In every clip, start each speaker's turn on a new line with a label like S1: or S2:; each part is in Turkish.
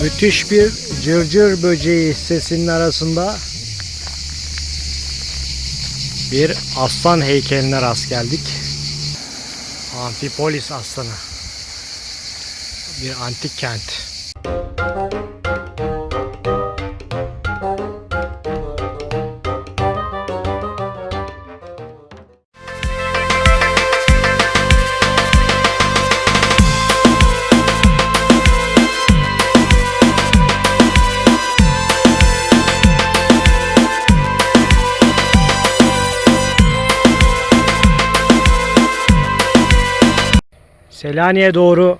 S1: Müthiş bir cırcır böceği sesinin arasında bir aslan heykeline rast geldik. Amfipolis aslanı. Bir antik kent. Selanik'e doğru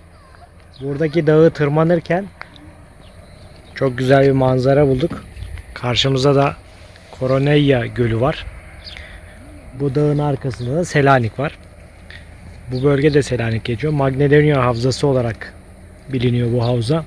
S1: buradaki dağı tırmanırken çok güzel bir manzara bulduk. Karşımızda da Koroneya Gölü var. Bu dağın arkasında da Selanik var. Bu bölge de Selanik geçiyor. Magnedonya Havzası olarak biliniyor bu havza.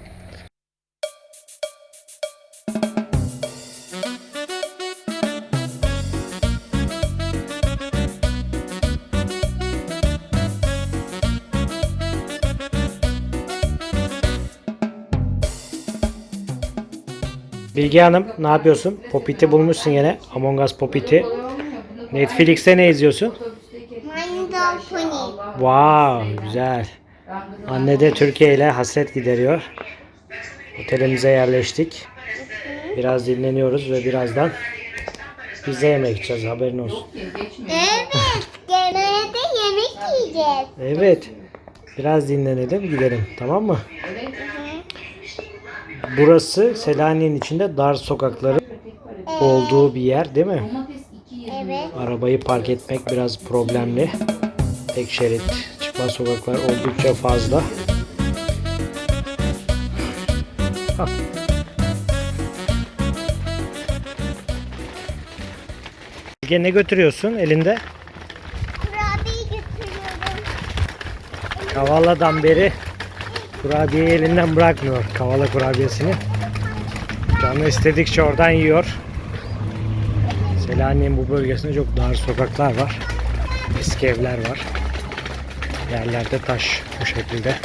S1: Bilge Hanım ne yapıyorsun? Popit'i bulmuşsun yine. Among Us Popit'i. Netflix'te ne izliyorsun?
S2: My dog pony.
S1: Wow güzel. Anne de Türkiye ile hasret gideriyor. Otelimize yerleştik. Biraz dinleniyoruz ve birazdan pizza yemek gideceğiz haberin olsun.
S2: Evet. Genelde yemek yiyeceğiz.
S1: Evet. Biraz dinlenelim gidelim tamam mı? Burası Selanik'in içinde dar sokakların olduğu bir yer değil mi?
S2: Evet.
S1: Arabayı park etmek biraz problemli. Tek şerit çıkma sokaklar oldukça fazla. Hah. Bilge ne götürüyorsun elinde?
S2: Kurabiye götürüyorum.
S1: Kavala'dan beri kurabiyeyi elinden bırakmıyor. Kavala kurabiyesini. Canı istedikçe oradan yiyor. Selanik'in bu bölgesinde çok dar sokaklar var. Eski evler var. Yerlerde taş bu şekilde.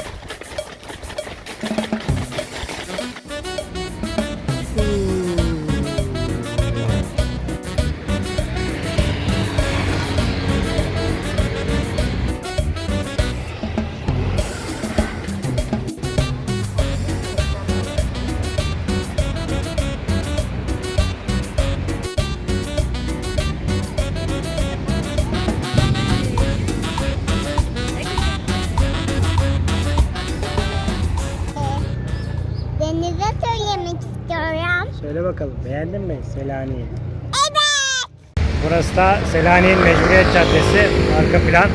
S1: Mi Selanik'i?
S2: Evet.
S1: Burası da Selanik'in Mecburiyet Caddesi. Arka plan.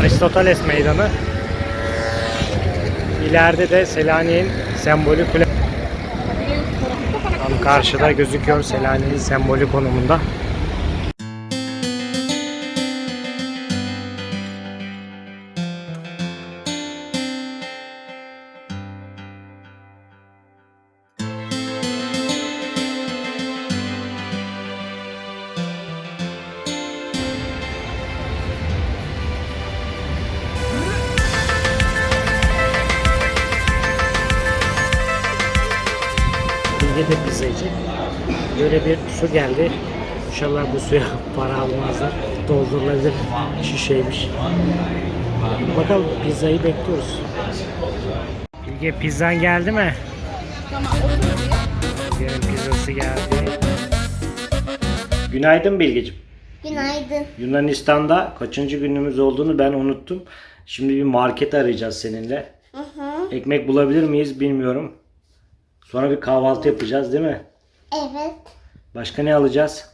S1: Aristoteles Meydanı. İleride de Selanik'in sembolü kule. Tam karşıda gözüküyor Selanik'in sembolü konumunda. Bilge de pizza yiyecek. Böyle bir su geldi. İnşallah bu suya para almazlar. Doldurulabilir şişeymiş. Bakalım pizzayı bekliyoruz. Bilge pizzan geldi mi? Bilge'nin pizzası geldi. Günaydın Bilgeciğim.
S2: Günaydın.
S1: Yunanistan'da kaçıncı günümüz olduğunu ben unuttum. Şimdi bir market arayacağız seninle.
S2: Hı hı.
S1: Ekmek bulabilir miyiz bilmiyorum. Sonra bir kahvaltı yapacağız değil mi?
S2: Evet.
S1: Başka ne alacağız?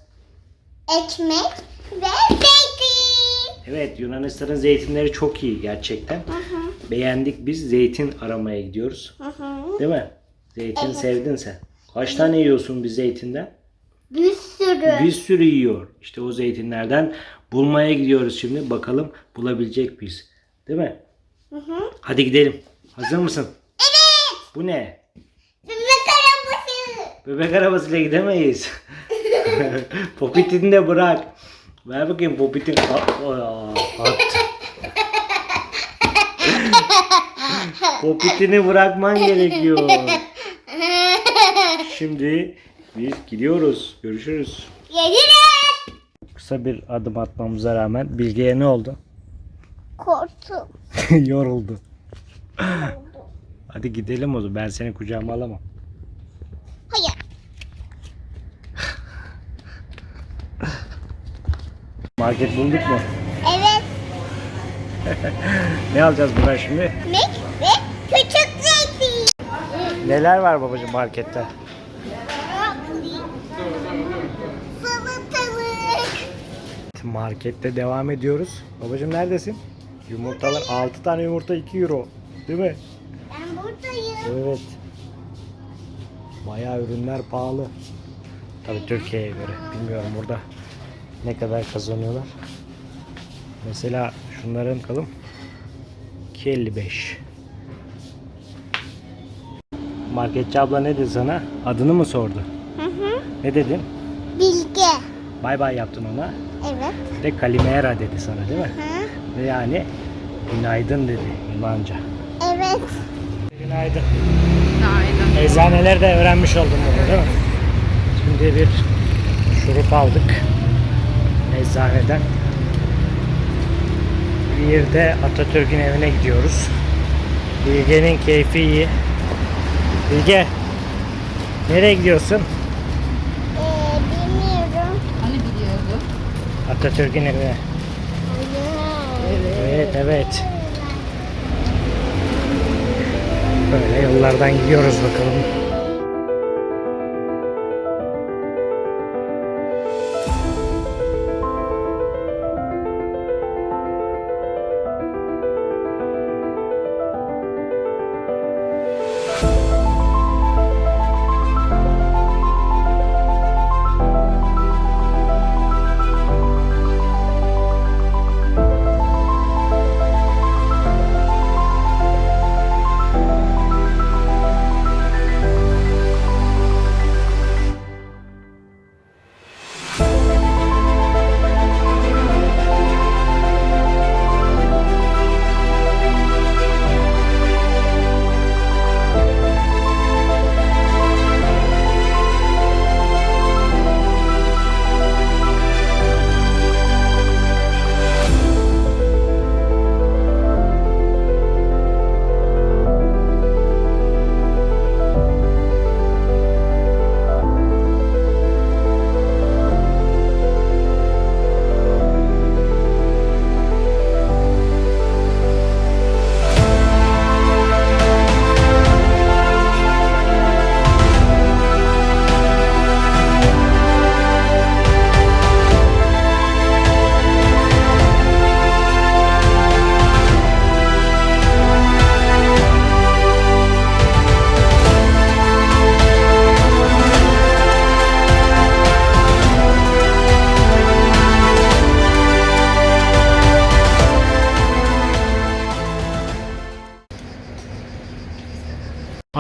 S2: Ekmek ve zeytin.
S1: Evet Yunanistan'ın zeytinleri çok iyi gerçekten. Beğendik biz zeytin aramaya gidiyoruz.
S2: Hı hı.
S1: Değil mi? Zeytin sevdin sen. Kaç tane yiyorsun bir zeytinden?
S2: Bir sürü.
S1: Bir sürü yiyor. İşte o zeytinlerden bulmaya gidiyoruz şimdi. Bakalım bulabilecek miyiz? Değil mi?
S2: Hı hı.
S1: Hadi gidelim. Hazır mısın?
S2: Evet.
S1: Bu ne?
S2: Bebek arabası.
S1: Bebek arabasıyla gidemeyiz. Popitini de bırak. Ver bakayım Popit'in. At. Popitini bırakman gerekiyor. Şimdi biz gidiyoruz. Görüşürüz.
S2: Gelirim.
S1: Kısa bir adım atmamıza rağmen Bilge'ye ne oldu?
S2: Korktum.
S1: Yoruldu. Hadi gidelim o zaman. Ben seni kucağıma alamam. Market bulduk mu?
S2: Evet.
S1: Ne alacağız buradan şimdi?
S2: Mek ve küçük zeytin.
S1: Neler var babacığım markette?
S2: Salatalık.
S1: Markette devam ediyoruz. Babacığım neredesin? Yumurtalar 6 tane yumurta 2 euro. Değil mi?
S2: Ben buradayım.
S1: Evet. Bayağı ürünler pahalı. Tabii Türkiye'ye göre. Bilmiyorum burada ne kadar kazanıyorlar. Mesela şunların kalım 2.55. Marketçi abla ne dedi sana? Adını mı sordu?
S2: Hı hı.
S1: Ne dedin?
S2: Bilge.
S1: Bay bay yaptın ona.
S2: Evet.
S1: De Kalimera dedi sana değil mi?
S2: Hı.
S1: Ve yani günaydın dedi Yunanca.
S2: Evet.
S1: Günaydın.
S3: Aynen.
S1: Eczaneleri de öğrenmiş oldum bunu değil mi? Şimdi bir şurup aldık eczaneden. Bir de Atatürk'ün evine gidiyoruz. Bilge'nin keyfi iyi. Bilge, nereye gidiyorsun?
S2: Ee, bilmiyorum.
S3: Hani biliyordum.
S1: Atatürk'ün evine. Evet, evet. Böyle yollardan gidiyoruz bakalım.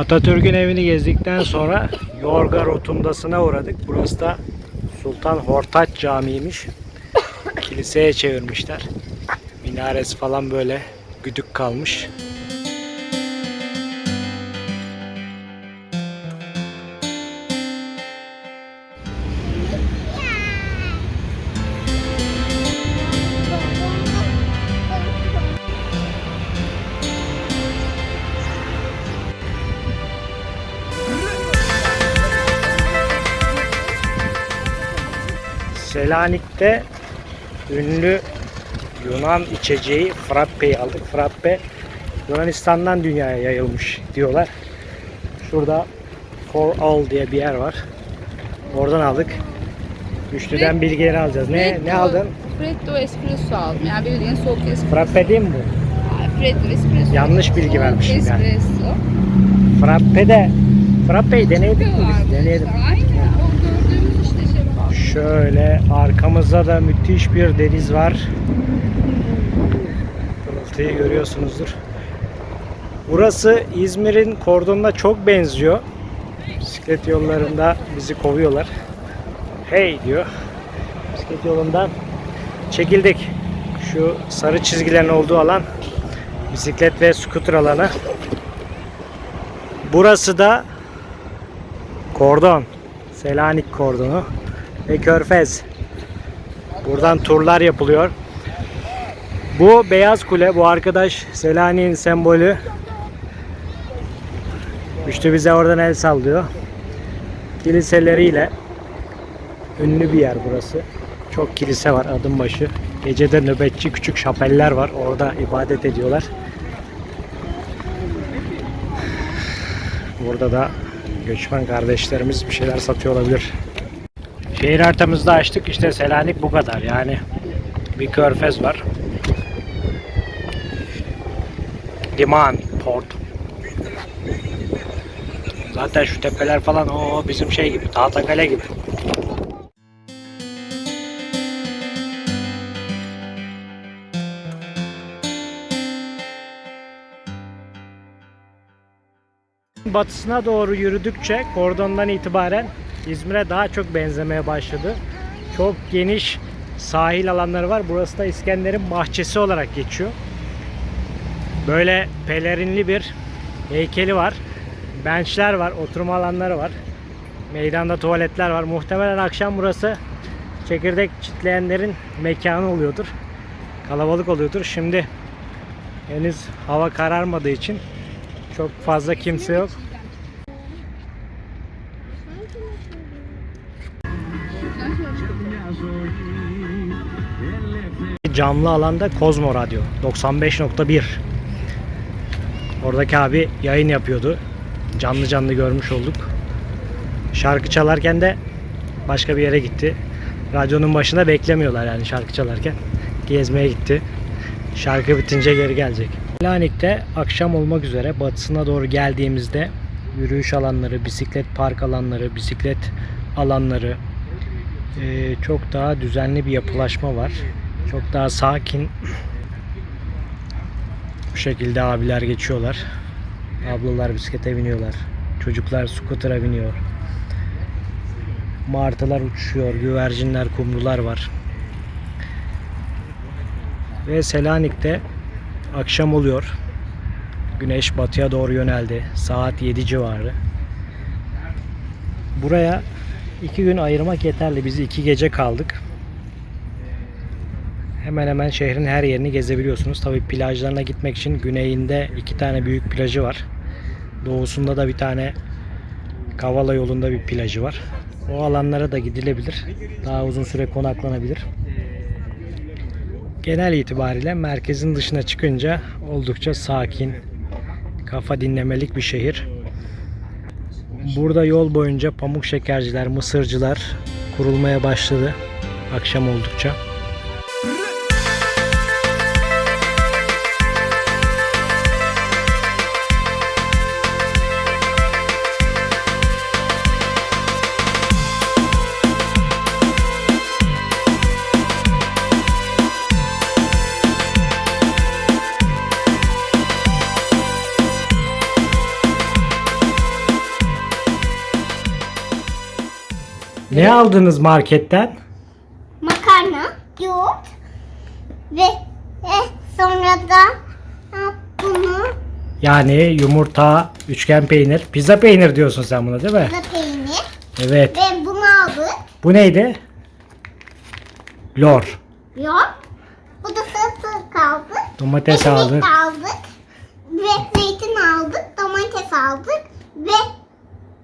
S1: Atatürk'ün evini gezdikten sonra Yorga Rotundası'na uğradık. Burası da Sultan Hortaç Camii'ymiş. Kiliseye çevirmişler. Minaresi falan böyle güdük kalmış. Selanik'te ünlü Yunan içeceği frappe'yi aldık. Frappe Yunanistan'dan dünyaya yayılmış diyorlar. Şurada For All diye bir yer var. Oradan aldık. Güçlüden bilgileri alacağız. Ne
S3: Freddo-
S1: ne aldın?
S3: Freddo espresso aldım. Yani bildiğin soğuk espresso.
S1: Frappe değil mi bu?
S3: Freddo espresso.
S1: Yanlış bilgi vermişim yani.
S3: espresso.
S1: Frappe de Frappe'yi deneyedik mi biz? Deneyelim
S3: Aynen. O gördüğümüz işte şey var.
S1: Şöyle arkamızda da müthiş bir deniz var. Pırıltıyı görüyorsunuzdur. Burası İzmir'in kordonuna çok benziyor. Bisiklet yollarında bizi kovuyorlar. Hey diyor. Bisiklet yolundan çekildik. Şu sarı çizgilerin olduğu alan bisiklet ve scooter alanı. Burası da kordon. Selanik kordonu ve Körfez. Buradan turlar yapılıyor. Bu beyaz kule, bu arkadaş Selanik'in sembolü. Üçlü bize oradan el sallıyor. Kiliseleriyle ünlü bir yer burası. Çok kilise var adım başı. Gecede nöbetçi küçük şapeller var. Orada ibadet ediyorlar. Burada da göçmen kardeşlerimiz bir şeyler satıyor olabilir. Şehir haritamızda açtık. İşte Selanik bu kadar. Yani bir körfez var. Liman, port. Zaten şu tepeler falan o bizim şey gibi, Tahtakale gibi. Batısına doğru yürüdükçe kordondan itibaren İzmir'e daha çok benzemeye başladı. Çok geniş sahil alanları var. Burası da İskender'in bahçesi olarak geçiyor. Böyle pelerinli bir heykeli var. Benchler var, oturma alanları var. Meydanda tuvaletler var. Muhtemelen akşam burası çekirdek çitleyenlerin mekanı oluyordur. Kalabalık oluyordur. Şimdi henüz hava kararmadığı için çok fazla kimse yok. Camlı alanda Kozmo Radyo 95.1 Oradaki abi yayın yapıyordu. Canlı canlı görmüş olduk. Şarkı çalarken de başka bir yere gitti. Radyonun başında beklemiyorlar yani şarkı çalarken. Gezmeye gitti. Şarkı bitince geri gelecek. Selanik'te akşam olmak üzere batısına doğru geldiğimizde yürüyüş alanları, bisiklet park alanları, bisiklet alanları çok daha düzenli bir yapılaşma var. Çok daha sakin bu şekilde abiler geçiyorlar. Ablalar bisiklete biniyorlar. Çocuklar scooter'a biniyor. Martılar uçuşuyor. Güvercinler, kumrular var. Ve Selanik'te akşam oluyor. Güneş batıya doğru yöneldi. Saat 7 civarı. Buraya iki gün ayırmak yeterli. Biz iki gece kaldık. Hemen hemen şehrin her yerini gezebiliyorsunuz. Tabi plajlarına gitmek için güneyinde iki tane büyük plajı var. Doğusunda da bir tane Kavala yolunda bir plajı var. O alanlara da gidilebilir. Daha uzun süre konaklanabilir. Genel itibariyle merkezin dışına çıkınca oldukça sakin, kafa dinlemelik bir şehir. Burada yol boyunca pamuk şekerciler, mısırcılar kurulmaya başladı akşam oldukça. Ne aldınız marketten?
S2: Makarna, yoğurt ve e, sonra da e, bunu
S1: Yani yumurta, üçgen peynir, pizza peynir diyorsun sen buna değil mi?
S2: da peynir
S1: Evet.
S2: ve bunu aldık.
S1: Bu neydi? Lor.
S2: Yoğurt. Bu da salatalık aldık.
S1: Domates
S2: Ekmek
S1: aldık.
S2: aldık. Ve zeytin aldık. Domates aldık. Ve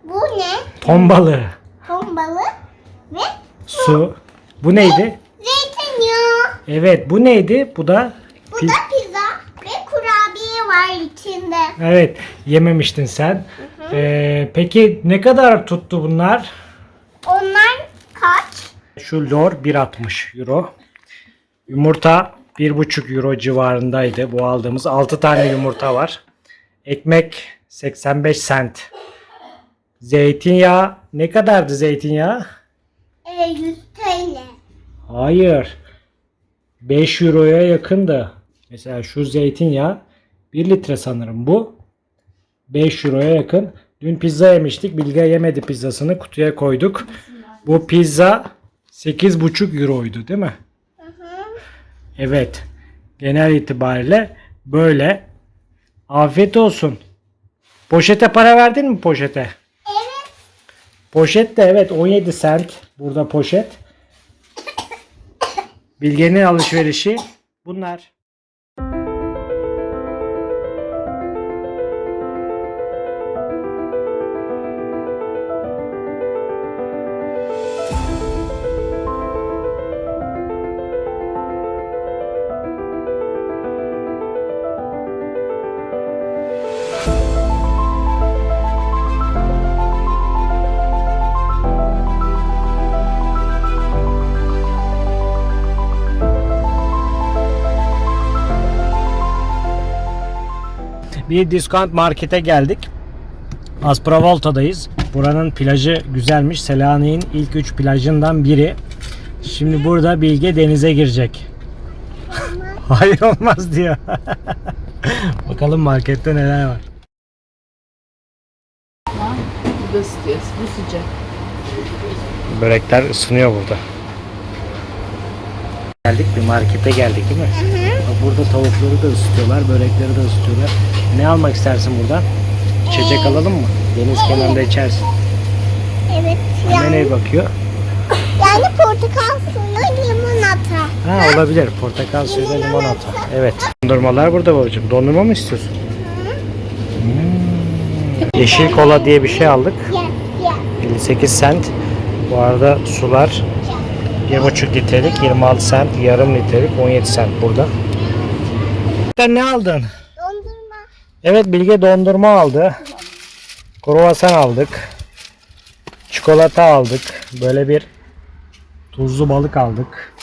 S2: bu ne?
S1: Ton balığı.
S2: Ton balığı ve
S1: Su. Bu neydi?
S2: zeytinyağı.
S1: Evet bu neydi? Bu da
S2: Bu da pizza ve kurabiye var içinde.
S1: Evet yememiştin sen. Ee, peki ne kadar tuttu bunlar?
S2: Onlar kaç?
S1: Şu lor 1.60 euro. Yumurta 1.5 euro civarındaydı. Bu aldığımız 6 tane yumurta var. Ekmek 85 cent. Zeytinyağı ne kadardı zeytinyağı?
S2: E, 100 TL.
S1: Hayır. 5 euroya yakındı. Mesela şu zeytinyağı 1 litre sanırım bu. 5 euroya yakın. Dün pizza yemiştik. Bilge yemedi pizzasını. Kutuya koyduk. Bu pizza 8,5 euroydu değil mi? Evet. Genel itibariyle böyle. Afiyet olsun. Poşete para verdin mi poşete? Poşet de evet 17 cent burada poşet. Bilge'nin alışverişi bunlar. Bir discount markete geldik. Asprovolta'dayız. Buranın plajı güzelmiş. Selanik'in ilk 3 plajından biri. Şimdi burada Bilge denize girecek. Hayır olmaz diyor. Bakalım markette neler var.
S3: Bu da ısıtıyor. Bu sıcak.
S1: Börekler ısınıyor burada. Geldik bir markete geldik değil mi? Burada tavukları da ısıtıyorlar, börekleri de ısıtıyorlar. Ne almak istersin buradan? İçecek alalım mı? Deniz kenarında içersin.
S2: Evet.
S1: Anne
S2: Yani,
S1: ne bakıyor?
S2: yani portakal suyu limonata.
S1: Ha olabilir. Portakal suyu ve limonata. Evet. Dondurmalar burada babacığım. Dondurma mı istiyorsun? Hmm. Yeşil kola diye bir şey aldık.
S2: Yes, yes.
S1: 58 cent. Bu arada sular 1,5 litrelik 26 cent, yarım litrelik 17 cent burada. Sen ne aldın? Evet Bilge dondurma aldı. Kruvasan aldık. Çikolata aldık. Böyle bir tuzlu balık aldık.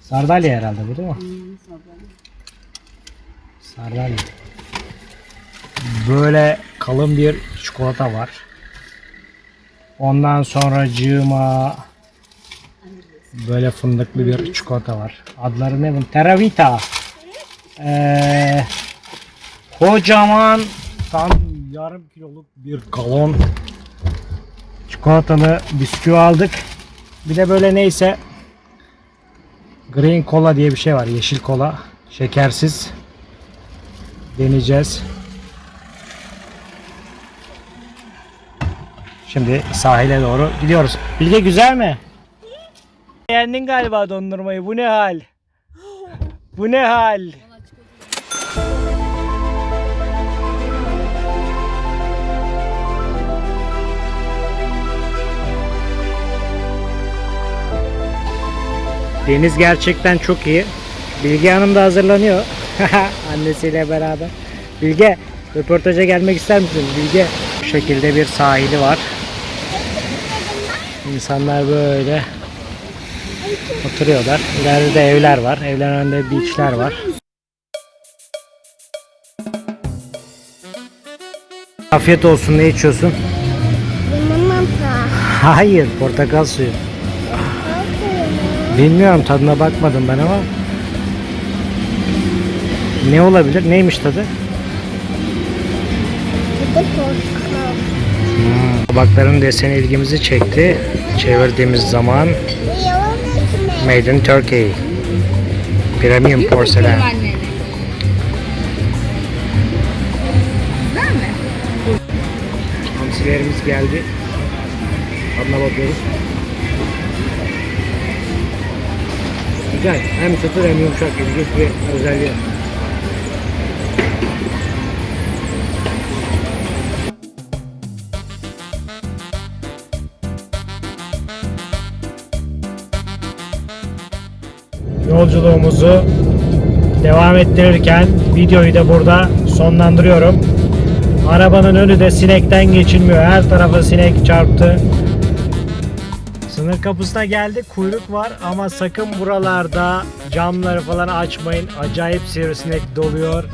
S1: Sardalya herhalde bu değil mi? Sardalya. Böyle kalın bir çikolata var. Ondan sonra cığıma böyle fındıklı bir çikolata var. Adları ne bunun? Terravita. Ee, kocaman tam yarım kiloluk bir galon çikolatalı bisküvi aldık. Bir de böyle neyse green cola diye bir şey var. Yeşil kola. Şekersiz. Deneyeceğiz. Şimdi sahile doğru gidiyoruz. Bilge güzel mi? Beğendin galiba dondurmayı. Bu ne hal? Bu ne hal? Deniz gerçekten çok iyi. Bilge Hanım da hazırlanıyor. Annesiyle beraber. Bilge, röportaja gelmek ister misin? Bilge, bu şekilde bir sahili var. İnsanlar böyle oturuyorlar. İleride de evler var. Evlerin önünde beachler var. Afiyet olsun. Ne içiyorsun?
S2: Limonata.
S1: Hayır, portakal suyu. Bilmiyorum tadına bakmadım ben ama. Ne olabilir? Neymiş tadı?
S2: Bir de portakal.
S1: Tabakların deseni ilgimizi çekti. Çevirdiğimiz zaman. Made in Turkey. Premium porselen. Hamsilerimiz geldi. Tadına bakıyoruz. Güzel. Hem çıtır hem yumuşak. İlginç bir özelliği. Yolculuğumuzu devam ettirirken videoyu da burada sonlandırıyorum. Arabanın önü de sinekten geçilmiyor. Her tarafa sinek çarptı. Kapısına geldik. Kuyruk var ama sakın buralarda camları falan açmayın. Acayip sivrisinek doluyor.